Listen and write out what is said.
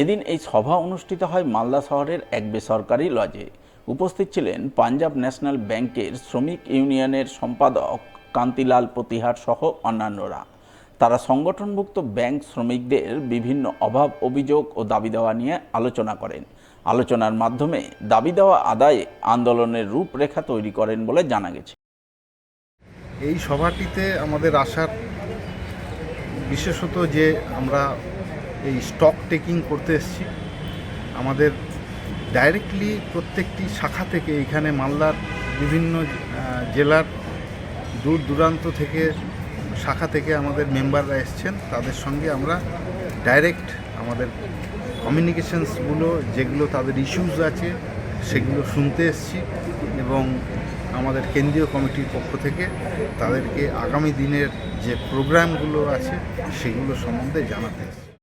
এদিন এই সভা অনুষ্ঠিত হয় মালদা শহরের এক বেসরকারি লজে। উপস্থিত ছিলেন পাঞ্জাব ন্যাশনাল ব্যাংকের শ্রমিক ইউনিয়নের সম্পাদক কান্তিলাল প্রতিহার সহ অন্যান্যরা। তারা সংগঠনভুক্ত ব্যাংক শ্রমিকদের বিভিন্ন অভাব অভিযোগ ও দাবি দেওয়া নিয়ে আলোচনা করেন। আলোচনার মাধ্যমে দাবি দেওয়া আদায়ে আন্দোলনের রূপরেখা তৈরি করেন বলে জানা গেছে। এই সভাটিতে আমাদের আসার বিশেষত যে আমরা এই স্টক টেকিং করতে এসেছি। আমাদের ডাইরেক্টলি প্রত্যেকটি শাখা থেকে এখানে মালদার বিভিন্ন জেলার দূর দূরান্ত থেকে শাখা থেকে আমাদের মেম্বাররা এসছেন। তাদের সঙ্গে আমরা ডাইরেক্ট আমাদের কমিউনিকেশনসগুলো যেগুলো তাদের ইস্যুস আছে, সেগুলো শুনতে এসছি এবং আমাদের কেন্দ্রীয় কমিটির পক্ষ থেকে তাদেরকে আগামী দিনের যে প্রোগ্রামগুলো আছে, সেগুলো সম্বন্ধে জানাতে এসেছি।